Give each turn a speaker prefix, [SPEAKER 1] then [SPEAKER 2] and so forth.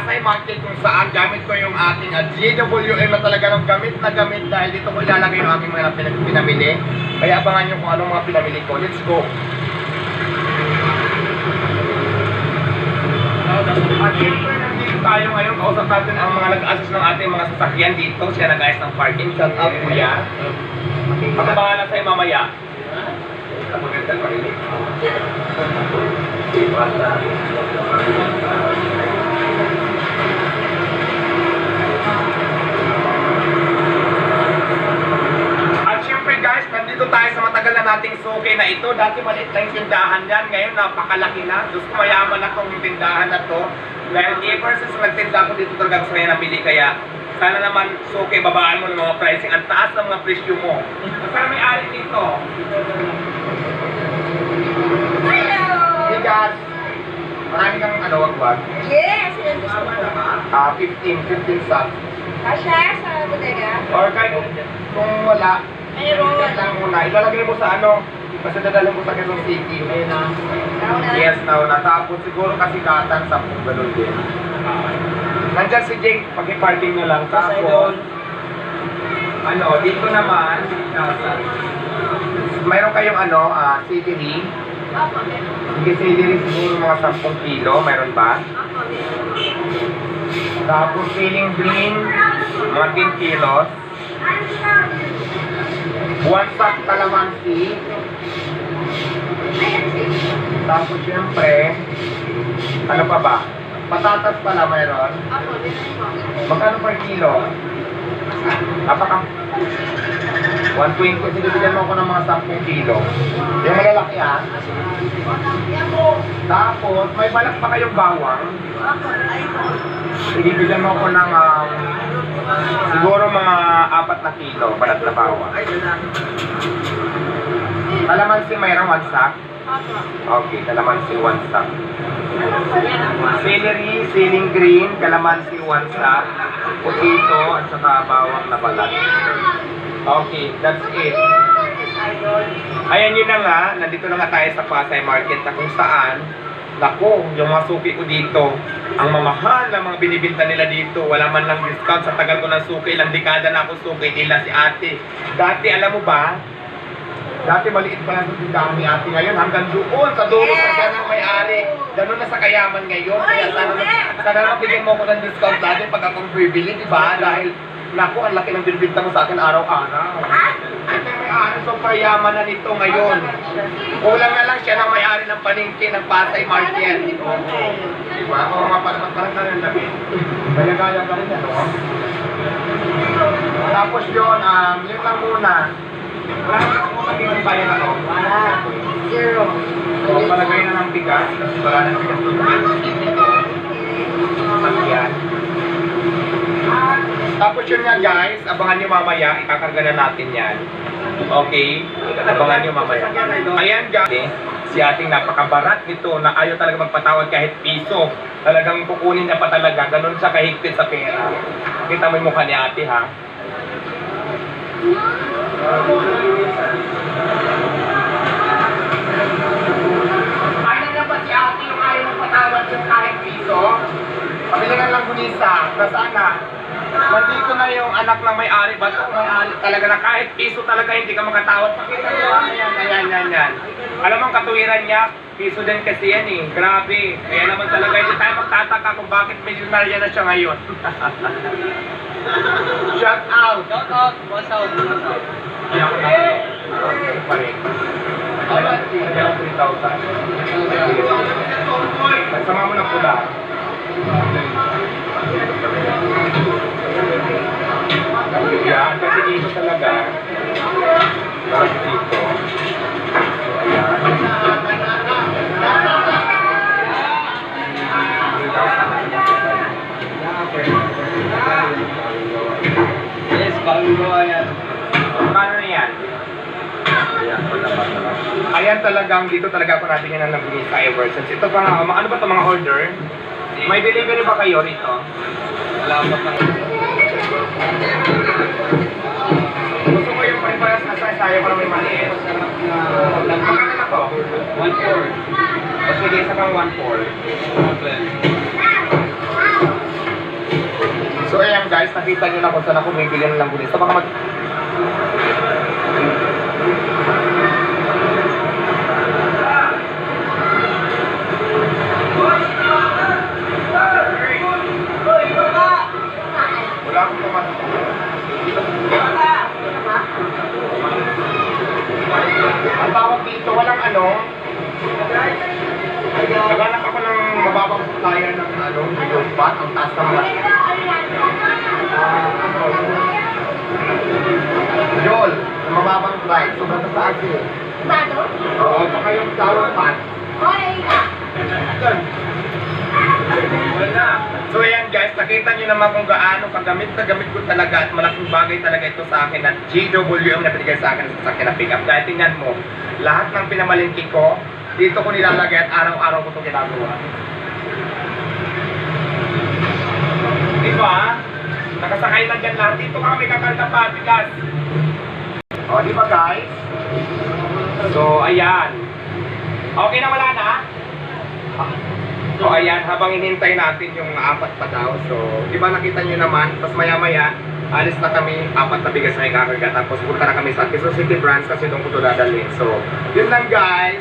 [SPEAKER 1] Pasay Market kung saan gamit ko yung ating uh, GWM na talaga ng gamit na gamit dahil dito ko ilalagay yung aking mga pinag- pinamili. Kaya abangan nyo kung anong mga pinamili ko. Let's go! At tayo ngayon. Kausap natin ang mga nag-assist ng ating mga sasakyan dito. Siya nag-ayos ng parking. Shout out, kuya. Pagkabahala sa'yo mamaya. Maganda pa rin. At na ito. Dati maliit lang yung tindahan yan. Ngayon napakalaki na. Diyos ko mayaman na tong tindahan na to. Dahil ever since nagtinda ko dito talaga gusto niya nabili. Kaya sana naman suki, babaan mo ng mga pricing. Ang taas ng mga presyo mo. Sana may ari dito. Hey guys, marami kang ano, wag-wag.
[SPEAKER 2] Yes, yan gusto ko.
[SPEAKER 1] Ah, 15, 15 sub.
[SPEAKER 2] Kasha sa bodega.
[SPEAKER 1] Or kahit kung, kung wala. Yan lang muna. Ilalagay mo sa ano, kasi dadalhin mo sa Quezon City. Na. Yes, now na. Tapos siguro kasi katan sa ganun din. Nandyan si Jake, pag-parking nyo lang. Tapos, ano, dito naman, mayroon kayong ano, ah, celery.
[SPEAKER 2] Opo, meron.
[SPEAKER 1] Sige, celery siguro mga 10 kilo. Mayroon ba? Tapos feeling green, mga 10 kilos. One sack calamansi. Tapos syempre, ano pa ba? Patatas pala mayroon.
[SPEAKER 2] Po.
[SPEAKER 1] Magkano per kilo? Napaka 120 kasi bibigyan mo ako ng mga 10 kilo. Yung malalaki ah. Tapos, may balak pa kayong bawang. Ibibigyan mo ako ng um, siguro mga apat na kilo, balat na bawang. Kalamansi mayroong one sack.
[SPEAKER 2] Opo.
[SPEAKER 1] Okay, kalamansi one sack. Celery, ceiling green, kalamansi one sack. Potato, at saka bawang na balat. Okay, that's it. Ayan yun na nga, nandito na nga tayo sa Pasay Market na kung saan, nako, yung mga suki ko dito, ang mamahal na mga binibinta nila dito, wala man lang discount sa tagal ko ng suki, ilang dekada na ako suki nila si ate. Dati, alam mo ba, dati maliit pa lang sa tindahan ni ate ngayon, hanggang doon, sa dulo sa dyan ang may-ari. Ganun na sa kayaman ngayon, kaya sana, sana naman bigyan mo ko ng discount dati pag akong bibili, di ba? Dahil, naku, ang laki ng binibinta mo sa akin araw-araw. Ito yung may-ari, sobrang yaman na nito ngayon. Kulang na lang siya ng may-ari ng paningki ng Pasay Market. Diba? Oo nga pala, parang ka rin damit. Kaya gaya ka rin yan, no? Tapos yun, um, yun lang muna. Wala na ako magiging bayan ako.
[SPEAKER 2] Wala.
[SPEAKER 1] Na ng bigas. Wala na bigas. Tapos yun nga guys, abangan nyo mamaya, ikakarga na natin yan. Okay? Abangan nyo mamaya. Ayan guys, si ating napakabarat nito na ayaw talaga magpatawad kahit piso. Talagang kukunin niya pa talaga, ganun siya kahigpit sa pera. Kita mo yung mukha ni ate ha. Ano na ba si ate yung ayaw magpatawad yung kahit piso? Pabiligan lang gunisa, na sana. Nandito na yung anak ng may-ari ba ito? May-ari talaga na kahit piso talaga hindi ka makatawad. Pakita nyo, ayan, ayan, ayan, ayan. Alam mo ang katuwiran niya, piso din kasi yan eh. Grabe. Kaya naman talaga hindi tayo magtataka kung bakit milyonarya na siya ngayon. Shout out!
[SPEAKER 3] Shout out, what's out, what's out.
[SPEAKER 1] Kaya ako na. Pa rin. Kaya ako 3,000. Nagsama mo ng pula. Ayan talagang dito talaga ako natin yan ang nabili sa ever since. Ito pa nga, ano ba ito mga order? May delivery ba kayo rito?
[SPEAKER 3] Salamat lang.
[SPEAKER 1] Gusto ko yung pare-paras na size, ko na may maliit. Magkano na to?
[SPEAKER 3] One four.
[SPEAKER 1] O sige, isa kang 1-4.
[SPEAKER 3] Problem.
[SPEAKER 1] So ayan guys, nakita nyo na kung saan ako bumibili ng langgunista. Baka mag... Wala akong pumasok. Ang tawag dito, walang ano. Naghanap ako ng mababang supplier ng ano, yung pot, ang taas ng Joel, ang mababang price, sobrang taas eh. Oo, baka yung sour pot. So ayan guys, nakita nyo naman kung gaano kagamit na gamit ko talaga at malaking bagay talaga ito sa akin at GWM na binigay sa akin sa sasakyan na pick up. Dahil tingnan mo, lahat ng pinamalingki ko, dito ko nilalagay at araw-araw ko ito ginagawa. Di ba? Nakasakay lang dyan lahat. Dito kami kakalta pa, bigas. O, di ba guys? So, ayan. Okay na wala na? So ayan, habang hinintay natin yung apat pa daw. So, di ba nakita nyo naman, tapos maya-maya, alis na kami, apat na bigas na ikakarga. Tapos punta na kami sa Quezon City branch kasi doon ko ito dadalhin. So, yun lang guys.